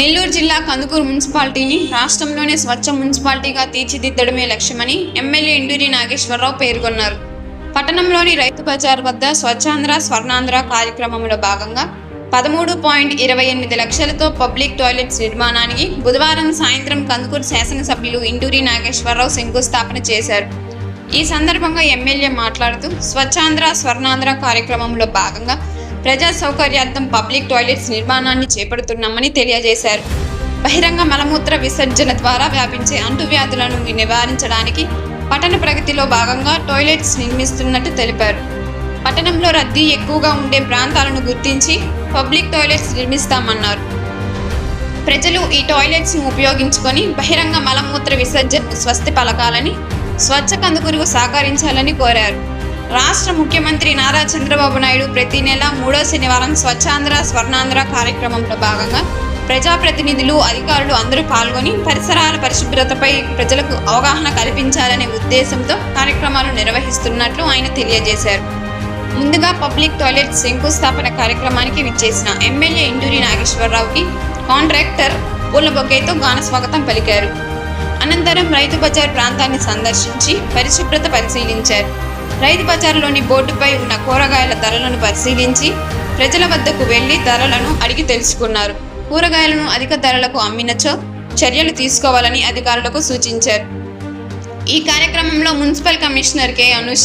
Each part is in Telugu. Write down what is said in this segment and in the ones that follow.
నెల్లూరు జిల్లా కందుకూరు మున్సిపాలిటీని రాష్ట్రంలోనే స్వచ్ఛ మున్సిపాలిటీగా తీర్చిదిద్దడమే లక్ష్యమని ఎమ్మెల్యే ఇండూరి నాగేశ్వరరావు పేర్కొన్నారు. పట్టణంలోని రైతు బజార్ వద్ద స్వచ్ఛాంధ్ర స్వర్ణాంధ్ర కార్యక్రమంలో భాగంగా పదమూడు పాయింట్ ఇరవై ఎనిమిది లక్షలతో పబ్లిక్ టాయిలెట్స్ నిర్మాణానికి బుధవారం సాయంత్రం కందుకూరు శాసనసభ్యులు ఇండూరి నాగేశ్వరరావు శంకుస్థాపన చేశారు. ఈ సందర్భంగా ఎమ్మెల్యే మాట్లాడుతూ స్వచ్ఛాంధ్ర స్వర్ణాంధ్ర కార్యక్రమంలో భాగంగా ప్రజా సౌకర్యార్థం పబ్లిక్ టాయిలెట్స్ నిర్మాణాన్ని చేపడుతున్నామని తెలియజేశారు. బహిరంగ మలమూత్ర విసర్జన ద్వారా వ్యాపించే అంటువ్యాధులను నివారించడానికి పట్టణ ప్రగతిలో భాగంగా టాయిలెట్స్ నిర్మిస్తున్నట్టు తెలిపారు. పట్టణంలో రద్దీ ఎక్కువగా ఉండే ప్రాంతాలను గుర్తించి పబ్లిక్ టాయిలెట్స్ నిర్మిస్తామన్నారు. ప్రజలు ఈ టాయిలెట్స్ను ఉపయోగించుకొని బహిరంగ మలమూత్ర విసర్జన స్వస్తి పలకాలని స్వచ్ఛ కందుకురుకు సహకరించాలని కోరారు. రాష్ట్ర ముఖ్యమంత్రి నారా చంద్రబాబు నాయుడు ప్రతి నెల మూడో శనివారం స్వచ్ఛాంధ్ర స్వర్ణాంధ్ర కార్యక్రమంలో భాగంగా ప్రజాప్రతినిధులు అధికారులు అందరూ పాల్గొని పరిసరాల పరిశుభ్రతపై ప్రజలకు అవగాహన కల్పించాలనే ఉద్దేశంతో కార్యక్రమాలు నిర్వహిస్తున్నట్లు ఆయన తెలియజేశారు. ముందుగా పబ్లిక్ టాయిలెట్ శంకుస్థాపన కార్యక్రమానికి విచ్చేసిన ఎమ్మెల్యే ఇండూరి నాగేశ్వరరావుకి కాంట్రాక్టర్ పూల బొకేతో గాన స్వాగతం పలికారు. అనంతరం రైతు బజార్ ప్రాంతాన్ని సందర్శించి పరిశుభ్రత పరిశీలించారు. రైతు బజార్లోని బోర్డుపై ఉన్న కూరగాయల ధరలను పరిశీలించి ప్రజల వద్దకు వెళ్ళి ధరలను అడిగి తెలుసుకున్నారు. కూరగాయలను అధిక ధరలకు అమ్మినచో చర్యలు తీసుకోవాలని అధికారులకు సూచించారు. ఈ కార్యక్రమంలో మున్సిపల్ కమిషనర్ కె. అనుష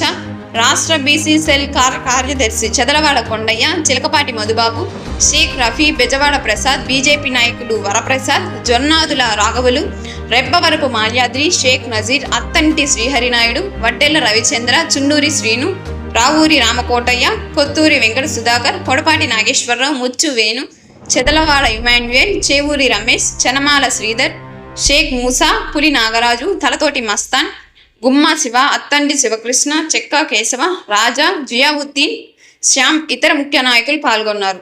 రాష్ట్ర బీసీ సెల్ కార్యదర్శి చదలవాడ కొండయ్య చిలకపాటి మధుబాబు షేక్ రఫీ బెజవాడ ప్రసాద్ బీజేపీ నాయకులు వరప్రసాద్ జొన్నాదుల రాఘవులు రెబ్బవరపు మాల్యాద్రి షేక్ నజీర్ అత్తంటి శ్రీహరినాయుడు వడ్డెల రవిచంద్ర చున్నూరి శ్రీను రావూరి రామకోటయ్య కొత్తూరి వెంకట సుధాకర్ పొడపాటి నాగేశ్వరరావు ముచ్చు వేణు చెదలవాడ ఇమాన్యుయల్ చేవూరి రమేష్ చనమాల శ్రీధర్ షేక్ మూసా పులి నాగరాజు తలతోటి మస్తాన్ గుమ్మా శివ అత్తండి శివకృష్ణ చెక్క కేశవ రాజా జియావుద్దీన్ శ్యామ్ ఇతర ముఖ్య నాయకులు పాల్గొన్నారు.